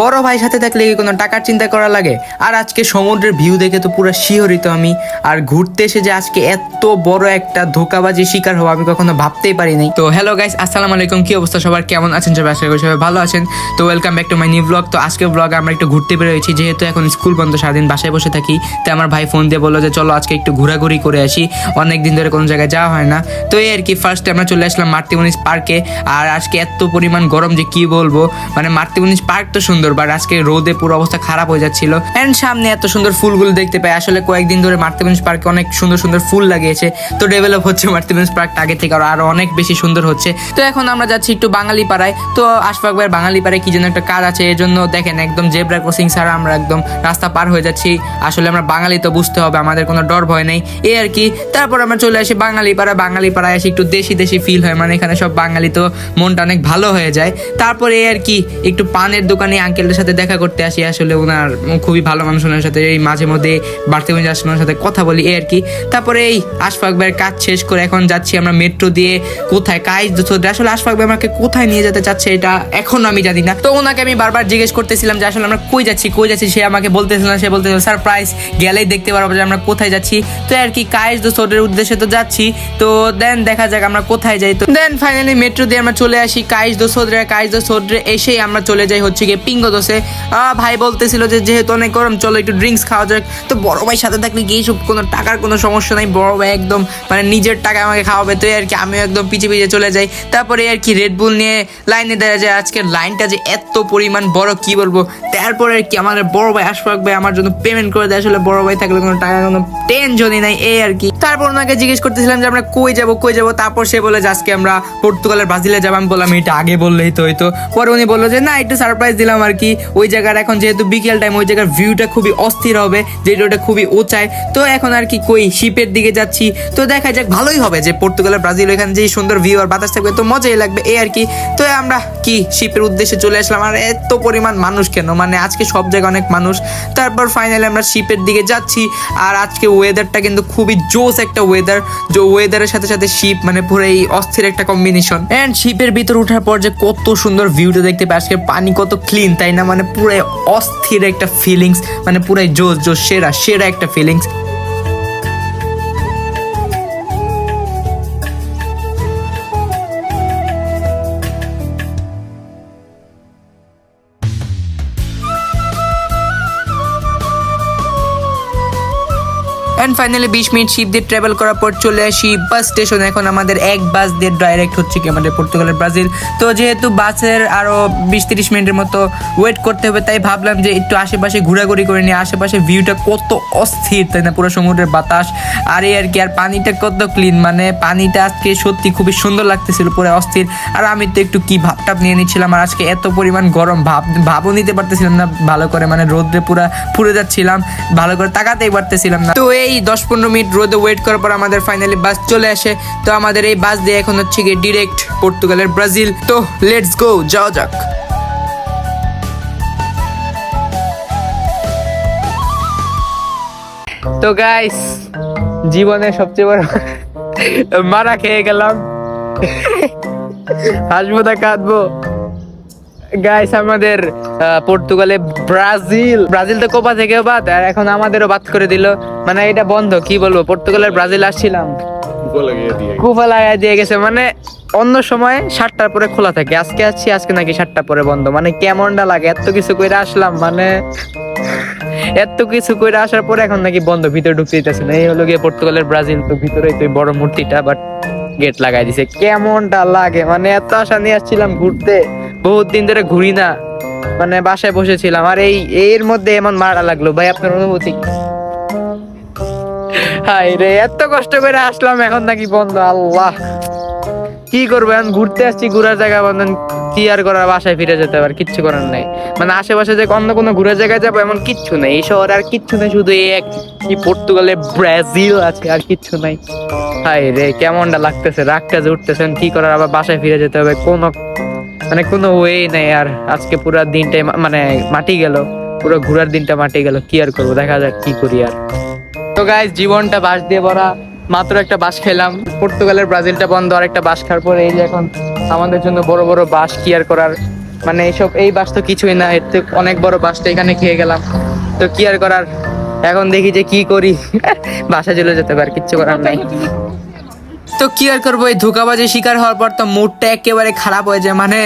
বড় ভাই সাথে থাকলে কি কোনো টাকার চিন্তা করা লাগে? আর আজকে সমুদ্রের ভিউ দেখে তো পুরো শিহরিত আমি। আর ঘুরতে এসে যে আজকে এত বড় একটা ধোকাবাজি শিকার হব, আমি কখনো ভাবতেই পারিনি তো হ্যালো গাইস আসসালামু আলাইকুম। কি অবস্থা? সবার কেমন আছেন? সবাই আশা করি সবাই ভালো আছেন। তো welcome back to my new blog তো আজকে ব্লগ আমরা একটু ঘুরতে বেরোয়েছি। যেহেতু এখন স্কুল বন্ধ, সারাদিন বাসায় বসে থাকি, তাই আমার ভাই ফোন দিয়ে বলল যে, চলো আজকে একটু ঘোরাঘুরি করে আসি। অনেক দিন ধরে কোনো জায়গায় যাওয়া হয় না। তো এই আর কি ফার্স্টে আমরা চলে আসলাম মার্তিমনিস পার্কে আর আজকে এত পরিমাণ গরম যে কি বলব? মানে মার্তিমনিস পার্ক তো সুন্দর। বাট আজকে রোদে পুরো অবস্থা খারাপ হয়ে যাচ্ছিল। এন্ড সামনে এত সুন্দর ফুলগুলো দেখতে পাই। আসলে কয়েকদিন ধরে মার্তিমনিস পার্কে অনেক সুন্দর সুন্দর ফুল লাগিয়েছে। তো ডেভেলপ হচ্ছে মার্তিমনিস পার্কটা আগে থেকে, আরও অনেক বেশি সুন্দর হচ্ছে। তো এখন আমরা যাচ্ছি একটু বাঙালি পাড়ায়। তো আশফাক ভাইয়ের বাঙালি পাড়ায় কি যেন একটা কাজ আছে এর জন্য দেখেন একদম জেব্রা ক্রসিং ছাড়া আমরা একদম রাস্তা পার হয়ে যাচ্ছি। আসলে আমরা বাঙালি তো বুঝতে হবে, আমাদের কোনো ডর ভয় নেই। এই আর কি। তারপর আমরা চলে আসি বাঙালি পাড়া বাঙালি পাড়ায় এসে একটু দেশি দেশি ফিল হয় মানে এখানে সব বাঙালি তো মনটা অনেক ভালো হয়ে যায়। তারপরে এই আর কি, একটু পানের দোকানে আঙ্কেলদের সাথে দেখা করতে আসি, আসলে ওনার খুবই ভালো মানুষ ওনার সাথে এই মাঝে মধ্যে বাড়তে মধ্যে আসলে ওনার সাথে কথা বলি, এই আর কি। তারপরে এই আশফাক ভাইয়ের কাজ শেষ করে এখন যাচ্ছি আমরা মেট্রো দিয়ে, কোথায় কাজ ধরে আসলে আশফাক ভাই আমাকে কোথায় নিয়ে যেতে চাচ্ছে এটা এখনও আমি জানি না। তো ওনাকে আমি বারবার জিজ্ঞেস করতেছিলাম যে, আসলে আমরা কই যাচ্ছি কই যাচ্ছি? সে আমাকে বলতেছিল না, সে বলতেছিল সারপ্রাইজ গেলেই দেখতে পারব যে আমরা কোথায় যাচ্ছি। তো আর কি কাজ দোসরের উদ্দেশ্যে তো যাচ্ছি। তো দেন দেখা যাক আমরা কোথায় যাই। তো দেন ফাইনালি মেট্রো দিয়ে আমরা চলে আসি কাইজ দো সোদরে কাইজ দো সোদরে এসেই আমরা চলে যাই হচ্ছে গিয়ে পিঙ্গ দোসে আহ, ভাই বলতেছিল যে যেহেতু অনেক গরম চলো একটু ড্রিঙ্কস খাওয়া যাক। তো বড় ভাই সাথে থাকলে কি এইসব কোনো টাকার কোনো সমস্যা নাই? বড় ভাই একদম মানে নিজের টাকা আমাকে খাওয়াবে তো আর কি আমিও একদম পিছিয়ে পিছিয়ে চলে যাই। তারপরে আর কি রেড বুল নিয়ে লাইনে দেওয়া যায়। আজকের লাইনটা যে এত পরিমাণ বড় কি বলব? তারপরে আর কি আমাদের বড় ভাই আশফাক ভাই আমার জন্য পেমেন্ট করে দেয়। আসলে বড় ভাই থাকলে কোনো টাকা কোনো টেনশনই নাই এই আর কি। তারপর ওনাকে জিজ্ঞেস করতেছিলাম যে আমরা কই যাব কই যাব? তারপর সে বলে যে আজকে আমরা পর্তুগালের ব্রাজিলে যাব। আমি বললাম এটা আগে বললেই তো হইতো। পরে উনি বলল যে না একটু সারপ্রাইজ দিলাম আর কি, ওই জায়গার এখন যেহেতু বিকেল টাইম ওই জায়গার ভিউটা খুবই অস্থির হবে যেটা ওটা খুবই উঁচায়। তো এখন আর কি কই শিপের দিকে যাচ্ছি। তো দেখা যাক, ভালোই হবে যে পর্তুগালের ব্রাজিল এখানে যে সুন্দর ভিউ আর বাতাস থাকবে, তো মজাই লাগবে, এই আর কি। তো আমরা কি শিপের উদ্দেশ্যে চলে আসলাম, আর এত পরিমাণ মানুষ কেন? মানে আজকে সব জায়গায় অনেক মানুষ। তারপর ফাইনালি আমরা শিপের দিকে যাচ্ছি, আর আজকে ওয়েদারটা কিন্তু খুবই জোস একটা ওয়েদার যে ওয়েদারের সাথে সাথে শিপ মানে পুরো এই অস্থির একটা কম্বিনেশন এন্ড শিপের ভিতর ওঠার পর যে কত সুন্দর ভিউটা দেখতে পাই, আজকে পানি কত ক্লিন তাই না? মানে পুরো অস্থির একটা ফিলিংস মানে পুরাই জোশ জোশ, সেরা সেরা একটা ফিলিংস অ্যান্ড ফাইনালি বিশ মিনিট শিপ দিয়ে ট্রাভেল করার পর চলে আসি বাস স্টেশন এখন আমাদের এক বাস দিয়ে ডাইরেক্ট হচ্ছে কি আমাদের পর্তুগালের ব্রাজিল তো যেহেতু বাসের আরও বিশ তিরিশ মিনিটের মতো ওয়েট করতে হবে, তাই ভাবলাম যে একটু আশেপাশে ঘোরাঘুরি করে নিই। আশেপাশে ভিউটা কত অস্থির, তাই না? পুরো সমুদ্রের বাতাস। আর এই আর কি, আর পানিটা কত ক্লিন মানে পানিটা আজকে সত্যি খুবই সুন্দর লাগতেছিল, পুরো অস্থির। আর আমি তো একটু কি ভাবটাপ নিয়ে নিচ্ছিলাম, আর আজকে এত পরিমাণ গরম, ভাব, ভাবও নিতে পারতেছিলাম না। ভালো করে মানে রোদ্রে পুরা পুড়ে যাচ্ছিলাম, ভালো করে তাকাতেই পারতেছিলাম না। তো এই দশ পনেরো মিনিট রোদে ওয়েট করার পর আমাদের ফাইনালি বাস চলে আসে। তো আমাদের এই বাস দিয়ে এখন হচ্ছে গিয়ে ডিরেক্ট পর্তুগালের ব্রাজিল তো লেটস গো যাওয়া যাক। তো গাইস জীবনে সবচেয়ে বড় মারা খেয়ে গেলাম। হাসবো না কাঁদবো। গাইস আমাদের পর্তুগালে ব্রাজিল। ব্রাজিল তো কোপা থেকে বাদ আর এখন আমাদেরও বাদ করে দিল। মানে এটা বন্ধ কি বলব? পর্তুগালের ব্রাজিল আসছিলাম। কুফা লাগাই দিয়ে গেছে। মানে অন্য সময় সাতটার পরে খোলা থাকে। আজকে আসছি আজকে নাকি সাতটা পরে বন্ধ। মানে কেমনটা লাগে? এত কিছু করে আসলাম মানে এত কিছু করে আসার পরে এখন নাকি বন্ধ ভিতরে ঢুকতে দিতেছে না। এই হলো গিয়ে পর্তুগালের ব্রাজিল তো ভিতরেই তো বড় মূর্তিটা বাট গেট লাগাই দিছে। কেমনটা লাগে? মানে এত আশা নিয়ে আসছিলাম ঘুরতে। বহুত দিন ধরে ঘুরি না। মানে বাসায় বসেছিলাম। আর এই, এর মধ্যে এমন মারা লাগল। ভাই, আপনার অনুভূতি? হাই রে, এত কষ্ট করে আসলাম, এখন নাকি বন্ধ। আল্লাহ। কি করব, এখন ঘুরতে আসছি, ঘুরার জায়গা বন্ধ কি আর করার বাসায় ফিরে যেতে পারে কিচ্ছু করার নাই। মানে আশেপাশে যে অন্য কোনো ঘুরার জায়গায় যাব, এমন কিচ্ছু নেই। এই শহরে আর কিচ্ছু নেই, শুধু এই এক কি পর্তুগালে ব্রাজিল আছে, আর কিচ্ছু নাই। হাই রে, কেমনটা লাগতেছে। রাগটা যে উঠতেছেন কি করার? আবার বাসায় ফিরে যেতে হবে, কোনো মানে কোনো ওয়ে নেই আর আজকে পুরো দিনটাই মানে মাটি গেল, পুরো ঘোরার দিনটা মাটি গেল, কি আর করব? দেখা যাক কি করি আর। তো গাইস জীবনটা বাস দিয়ে ভরা, মাত্র একটা বাস খেলাম। পর্তুগালের ব্রাজিলটা বন্ধ আর একটা বাস খাওয়ার পরে এই যে এখন আমাদের জন্য বড় বড় বাস কি আর করার? মানে এইসব, এই বাস তো কিছুই না, এর থেকে অনেক বড় বাসটা এখানে খেয়ে গেলাম। তো কি আর করার? এখন দেখি যে কি করি। বাসা চলে যেতে পারে, কিচ্ছু করার নাই। তো কি আর করব? এই ধোকাবাজি শিকার হওয়ার পর তো মুডটা একেবারে খারাপ হয়ে যায়। মানে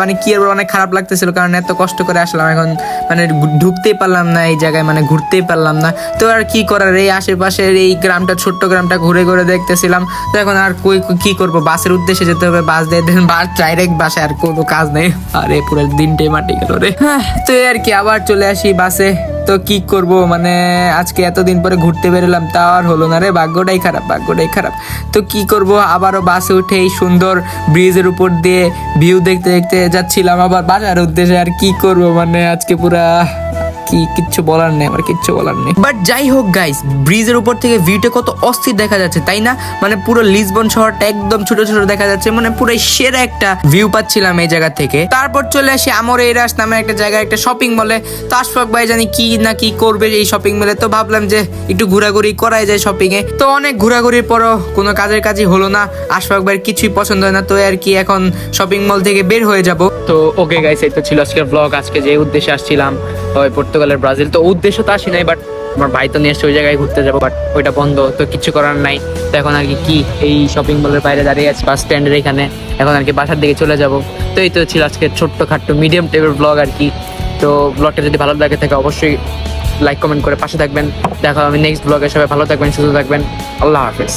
মানে কি আর অনেক খারাপ লাগতেছিল কারণ এত কষ্ট করে আসলাম। এখন মানে ঢুকতেই পারলাম না এই জায়গায় মানে ঘুরতেই পারলাম না। তো আর কি করার? এই আশেপাশের এই গ্রামটা ছোট্ট গ্রামটা ঘুরে ঘুরে দেখতেছিলাম। তো এখন আর কই কি করব? বাসের উদ্দেশ্যে যেতে হবে বাস দিয়ে দেন। বাস ডাইরেক্ট বাসে আর কোনো কাজ নেই। আরে পুরো দিনটাই মাটি গেল রে। হ্যাঁ, তো আর কি আবার চলে আসি বাসে। তো কি করব? মানে আজকে এতদিন পরে ঘুরতে বেরোলাম তা আর হলো না রে। ভাগ্যটাই খারাপ ভাগ্যটাই খারাপ। তো কি করব, আবারও বাসে উঠে এই সুন্দর ব্রিজের উপর দিয়ে ভিউ দেখতে দেখতে যাচ্ছিলাম আবার বাজার উদ্দেশ্যে, আর কি করব মানে আজকে পুরা কি কিচ্ছু বলার নেই আমার কিচ্ছু বলার নেই। বাট যাই হোক গাইস ব্রিজের উপর থেকে ভিউটা কত অস্থির দেখা যাচ্ছে তাই না? মানে পুরো লিসবন শহরটা একদম ছোট ছোট দেখা যাচ্ছে মানে পুরো সেরা একটা ভিউ পাচ্ছিলাম এই জায়গা থেকে। তারপর চলে আসি আমর এরাস নামে একটা জায়গায় একটা শপিং মলে তো আশফাক ভাই জানি কি না কি করবে এই শপিং মলে তো ভাবলাম যে একটু ঘোরাঘুরি করাই যায় শপিং এ। তো অনেক ঘোরাঘুরির পরও কোনো কাজের কাজই হলো না আশফাক ভাইয়ের কিছুই পছন্দ হয় না তো আর কি এখন শপিং মল থেকে বের হয়ে যাব। তো ওকে গাইস এই তো ছিল আজকের ব্লগ আজকে যে উদ্দেশ্যে আসছিলাম ওই পর্তুগালের ব্রাজিল, তো উদ্দেশ্য তো আসি নাই বাট আমার ভাই তো নিয়ে এসছে ওই জায়গায় ঘুরতে যাব বাট ওইটা বন্ধ, তো কিছু করার নাই। তো এখন আর কি এই শপিং মলের বাইরে দাঁড়িয়ে আছি বাস স্ট্যান্ডের এখানে। এখন আর কি বাসার দিকে চলে যাব। তো এই তো ছিল আজকে ছোট্ট খাট্ট মিডিয়াম টাইপের ব্লগ আর কি। তো ব্লগটা যদি ভালো লাগে থাকে, অবশ্যই লাইক কমেন্ট করে পাশে থাকবেন। দেখা আমি নেক্সট ব্লগে সবাই ভালো থাকবেন, সুস্থ থাকবেন। আল্লাহ হাফেজ।